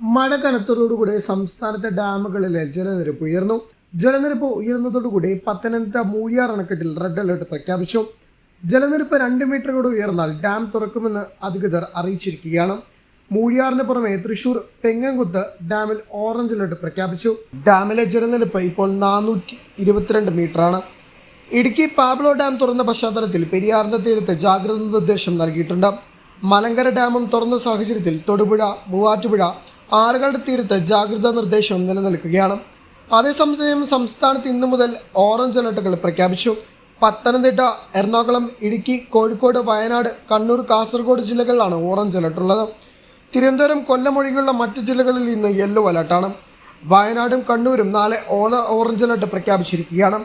മഴ കനത്തതോടുകൂടി സംസ്ഥാനത്തെ ഡാമുകളിലെ ജലനിരപ്പ് ഉയർന്നു. ജലനിരപ്പ് ഉയർന്നതോടുകൂടി പത്തനംതിട്ട മൂഴിയാർ അണക്കെട്ടിൽ റെഡ് അലർട്ട് പ്രഖ്യാപിച്ചു. ജലനിരപ്പ് രണ്ട് മീറ്റർ കൂടി ഉയർന്നാൽ ഡാം തുറക്കുമെന്ന് അധികൃതർ അറിയിച്ചിരിക്കുകയാണ്. മൂഴിയാറിന് പുറമെ തൃശൂർ തെങ്ങൻകുത്ത് ഡാമിൽ ഓറഞ്ച് അലർട്ട് പ്രഖ്യാപിച്ചു. ഡാമിലെ ജലനിരപ്പ് ഇപ്പോൾ നാനൂറ്റി ഇരുപത്തിരണ്ട് മീറ്ററാണ് ഇടുക്കി പാബ്ലോ ഡാം തുറന്ന പശ്ചാത്തലത്തിൽ പെരിയാറിന്റെ തീരത്ത് ജാഗ്രതാ നിർദ്ദേശം നൽകിയിട്ടുണ്ട്. മലങ്കര ഡാമും തുറന്ന സാഹചര്യത്തിൽ തൊടുപുഴ മൂവാറ്റുപുഴ ആറുകളുടെ തീരത്ത് ജാഗ്രതാ നിർദ്ദേശം നിലനിൽക്കുകയാണ്. അതേസമയം സംസ്ഥാനത്ത് ഇന്നു മുതൽ ഓറഞ്ച് അലർട്ടുകൾ പ്രഖ്യാപിച്ചു. പത്തനംതിട്ട എറണാകുളം ഇടുക്കി കോഴിക്കോട് വയനാട് കണ്ണൂർ കാസർഗോഡ് ജില്ലകളിലാണ് ഓറഞ്ച് അലർട്ട് ഉള്ളത് തിരുവനന്തപുരം കൊല്ലം ഒഴികെയുള്ള മറ്റ് ജില്ലകളിൽ ഇന്ന് യെല്ലോ അലർട്ടാണ്. വയനാടും കണ്ണൂരും നാളെ ഓണ ഓറഞ്ച് അലർട്ട് പ്രഖ്യാപിച്ചിരിക്കുകയാണ്.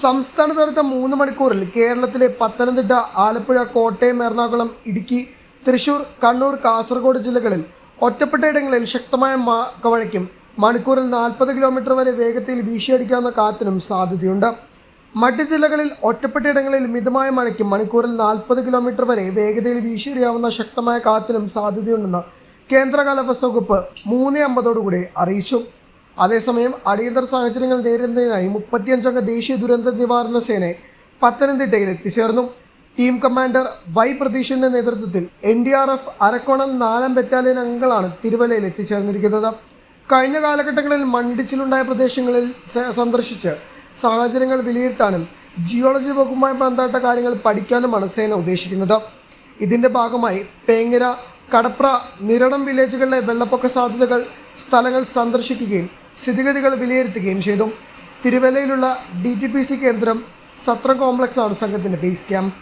സംസ്ഥാനത്ത് അടുത്ത മൂന്ന് മണിക്കൂറിൽ കേരളത്തിലെ പത്തനംതിട്ട ആലപ്പുഴ കോട്ടയം എറണാകുളം ഇടുക്കി തൃശൂർ കണ്ണൂർ കാസർഗോഡ് ജില്ലകളിൽ ഒറ്റപ്പെട്ടയിടങ്ങളിൽ ശക്തമായ മഴയ്ക്കും മണിക്കൂറിൽ നാൽപ്പത് കിലോമീറ്റർ വരെ വേഗത്തിൽ വീശിയടിക്കാവുന്ന കാറ്റിനും സാധ്യതയുണ്ട്. മറ്റ് ജില്ലകളിൽ ഒറ്റപ്പെട്ട ഇടങ്ങളിൽ മിതമായ മഴയ്ക്കും മണിക്കൂറിൽ നാൽപ്പത് കിലോമീറ്റർ വരെ വേഗതയിൽ വീശിയെറിയാവുന്ന ശക്തമായ കാറ്റിനും സാധ്യതയുണ്ടെന്ന് കേന്ദ്ര കാലാവസ്ഥ വകുപ്പ് മൂന്ന് അമ്പതോടുകൂടി അറിയിച്ചു. അതേസമയം അടിയന്തര സാഹചര്യങ്ങൾ നേരിടുന്നതിനായി മുപ്പത്തിയഞ്ചംഗ ദേശീയ ദുരന്ത നിവാരണ സേന പത്തനംതിട്ടയിൽ എത്തിച്ചേർന്നു. ടീം കമാൻഡർ വൈ പ്രതീഷിന്റെ നേതൃത്വത്തിൽ N D R F Arakkonam നാലാം ബറ്റാലിയൻ അംഗങ്ങളാണ് തിരുവല്ലയിൽ എത്തിച്ചേർന്നിരിക്കുന്നത്. കഴിഞ്ഞ കാലഘട്ടങ്ങളിൽ മണ്ണിടിച്ചിലുണ്ടായ പ്രദേശങ്ങളിൽ സന്ദർശിച്ച് സാഹചര്യങ്ങൾ വിലയിരുത്താനും ജിയോളജി വകുപ്പുമായി ബന്ധപ്പെട്ട കാര്യങ്ങൾ പഠിക്കാനുമാണ് സേന ഉദ്ദേശിക്കുന്നത്. ഇതിന്റെ ഭാഗമായി പേങ്ങര കടപ്ര നിരടം വില്ലേജുകളിലെ വെള്ളപ്പൊക്ക സാധ്യതകൾ സ്ഥലങ്ങൾ സന്ദർശിക്കുകയും സ്ഥിതിഗതികൾ വിലയിരുത്തുകയും ചെയ്തു. തിരുവല്ലയിലുള്ള ഡി ടി പി സി കേന്ദ്രം സത്ര കോംപ്ലക്സ് ആണ് സംഘത്തിന്റെ ബേസ് ക്യാമ്പ്.